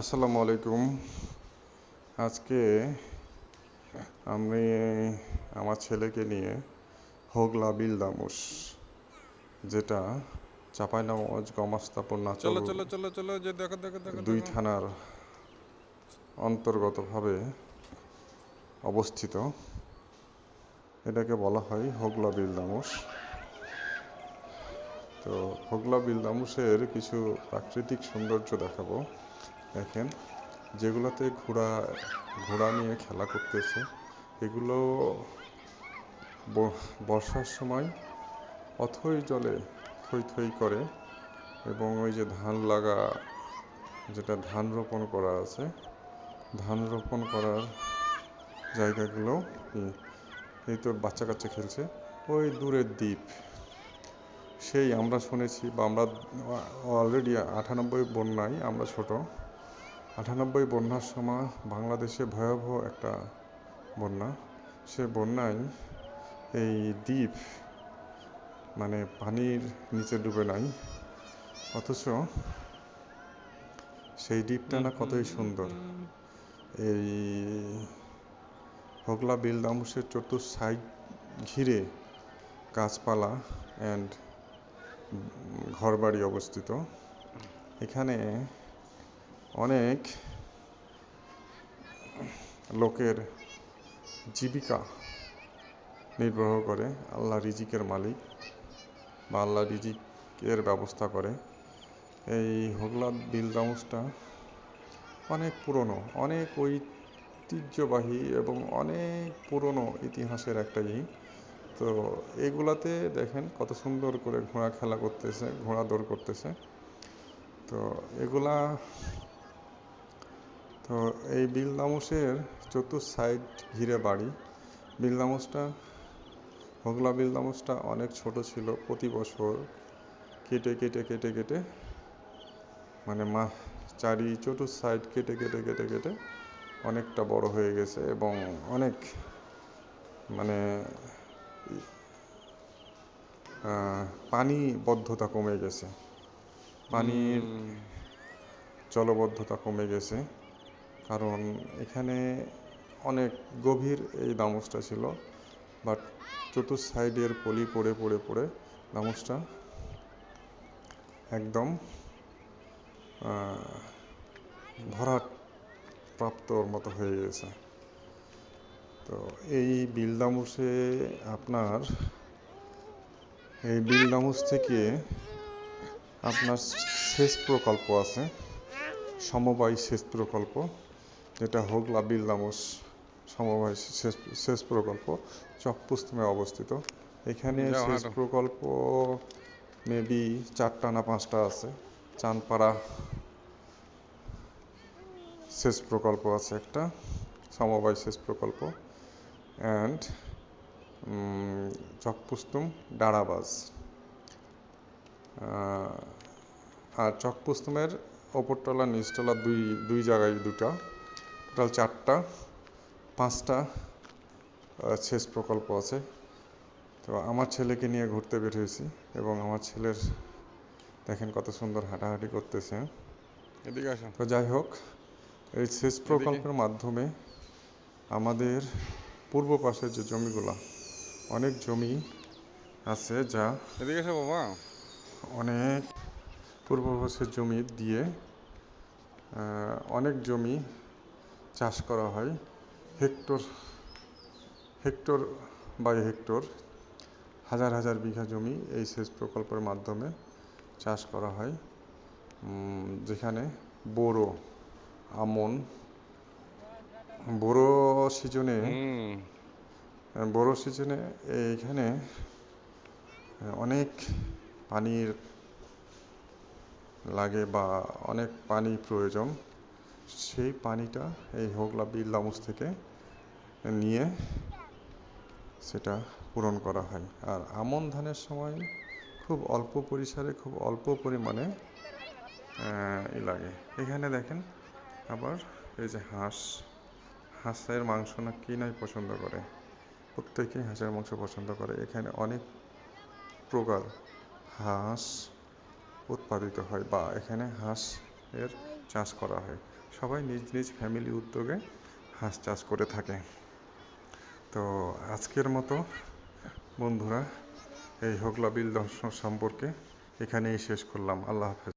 আসসালামু আলাইকুম। আজকে আমি আমার ছেলেকে নিয়ে হোগলা বিল দামুস যেটা চাঁপাইনবাবগঞ্জ গমাস্তাপুর চলো নাচল চলো চলো চলো যে দেখো দেখো দেখো দুই থানার অন্তর্গতভাবে অবস্থিত। এটাকে বলা হয় হোগলা বিল দামুস। তো হোগলা বিল দামুসের কিছু প্রাকৃতিক সৌন্দর্য দেখাবো। দেখেন, যেগুলোতে ঘোড়া ঘোড়া নিয়ে খেলা করতেছে, এগুলো বর্ষার সময় অথই জলে থই থই করে এবং ওই যে ধান লাগা, যেটা ধান রোপণ করা আছে, ধান রোপণ করার জায়গাগুলো এই তো বাচ্চা কাচ্চা খেলছে, ওই দূরের দ্বীপ। সেই আমরা শুনেছি বা আমরা অলরেডি আটানব্বই বন্যায় আমরা ছোট। আটানব্বই বন্যার সময় বাংলাদেশে ভয়াবহ একটা বন্যা। সে বন্যায় এই দ্বীপ মানে পানির নিচে ডুবে নাই। অথচ সেই দ্বীপটা না কতই সুন্দর। এই হোগলা বিল দামুসের চতুর সাইড ঘিরে গাছপালা অ্যান্ড ঘরবাড়ি অবস্থিত। এখানে অনেক লোকের জীবিকা নির্বাহ করে, আল্লাহ রিজিকের মালিক বা আল্লাহ রিজিকের ব্যবস্থা করে। এই হোগলা বিল দামুসটা অনেক পুরনো, অনেক ঐতিহ্যবাহী এবং অনেক পুরনো ইতিহাসের একটা ই। তো এগুলাতে দেখেন কত সুন্দর করে ঘোড়া খেলা করতেছে, ঘোড়া দৌড় করতেছে। তো এগুলা, তো এই বিলদামুসের চতুর সাইড ঘিরে বাড়ি। বিল বিলদামুসটা, হোগলা বিলদামুসটা অনেক ছোট ছিল, প্রতি বছর কেটে কেটে কেটে কেটে মানে মা, চারি চতুর সাইড কেটে কেটে কেটে কেটে অনেকটা বড় হয়ে গেছে এবং অনেক মানে পানিবদ্ধতা কমে গেছে। পানির জলবদ্ধতা কমে গেছে। কারণ এখানে অনেক গভীর এই দামসটা ছিল বাট চতুর সাইডের পলি পড়ে পড়ে পড়ে দামসটা একদম আহ, ভরাট প্রাপ্তর মতো হয়ে গেছে। তো এই বিল বিলদামুসে আপনার এই বিল বিলদামুস থেকে আপনার সেচ প্রকল্প আছে সমবায় সেচ প্রকল্প যেটা হোগলা বিলদামুস সমবায় সেচ সেচ প্রকল্প চকপুস্তমে অবস্থিত। এখানে সেচ প্রকল্প মেবি চারটা না পাঁচটা আছে। চানপাড়া সেচ প্রকল্প আছে একটা সমবায় সেচ প্রকল্প। অ্যান্ড চকপুস্তুম ডাড়াবাজ। আহ, আর চকপুস্তমের ওপরতলা নিচতলা দুই দুই জায়গায় দুটা। টোটাল চারটা পাঁচটা সেচ প্রকল্প আছে। তো আমার ছেলেকে নিয়ে ঘুরতে বের হয়েছি এবং আমার ছেলের দেখেন কত সুন্দর হাঁটাহাঁটি করতেছে। এদিকে তো যাই হোক এই সেচ প্রকল্পের মাধ্যমে আমাদের পূর্ব পাশের যে জমিগুলা অনেক জমি আছে যা এদিকে বাবা। অনেক পূর্ব পাশের জমি দিয়ে অনেক জমি চাষ করা হয়। হেক্টর হেক্টর বাই হেক্টর হাজার হাজার বিঘা জমি এই সেচ প্রকল্পের মাধ্যমে চাষ করা হয়। যেখানে বোরো আমন বোরো সিজনে বড় সিজনে এইখানে অনেক পানির লাগে বা অনেক পানি প্রয়োজন। সেই পানিটা এই হোগলা বিল্লামুস থেকে নিয়ে সেটা পূরণ করা হয়। আর আমন ধানের সময় খুব অল্প পরিসরে, খুব অল্প পরিমাণে ই লাগে। এখানে দেখেন আবার এই যে হাঁস, হাঁসের মাংস না কি নাই পছন্দ করে। প্রত্যেকেই হাঁসের মাংস পছন্দ করে। এখানে অনেক প্রকার হাঁস উৎপাদিত হয় বা এখানে হাঁস এর চাষ করা হয়। সবাই নিজ নিজ ফ্যামিলি উদ্যোগে হাঁস চাষ করে থাকে। তো আজকের মতো বন্ধুরা, এই হোগলা বিল দর্শন সম্পর্কে এখানেই শেষ করলাম। আল্লাহ হাফেজ।